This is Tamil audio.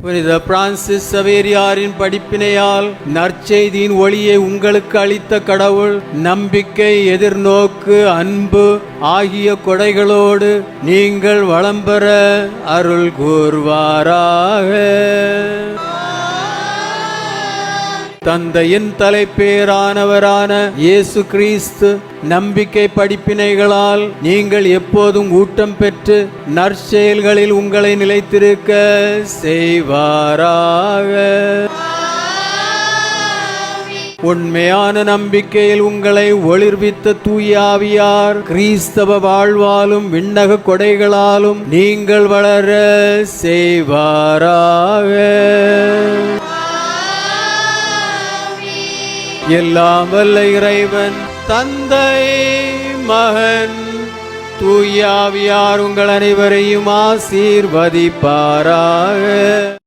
புனித பிரான்சிஸ் சவேரியாரின் படிப்பினையால் நற்செய்தியின் ஒளியை உங்களுக்கு அளித்த கடவுள் நம்பிக்கை எதிர்நோக்கு அன்பு ஆகிய கொடைகளோடு நீங்கள் வளம்பெற அருள் கூர்வாராக தந்தையின் தலைப்பேரானவரான இயேசு கிறிஸ்து நம்பிக்கை படிப்பினைகளால் நீங்கள் எப்போதும் ஊட்டம் பெற்று நற்செயல்களில் உங்களை நிலைத்திருக்க செய்வாராக. உண்மையான நம்பிக்கையில் உங்களை ஒளிர்வித்த தூயாவியார் கிறிஸ்தவ வாழ்வாலும் விண்ணக கொடைகளாலும் நீங்கள் வளர செய்வாராக. எல்லாம் வல்ல இறைவன் தந்தை மகன். தூயாவியார் உங்கள் அனைவரையும் ஆசீர்வதிப்பாராக.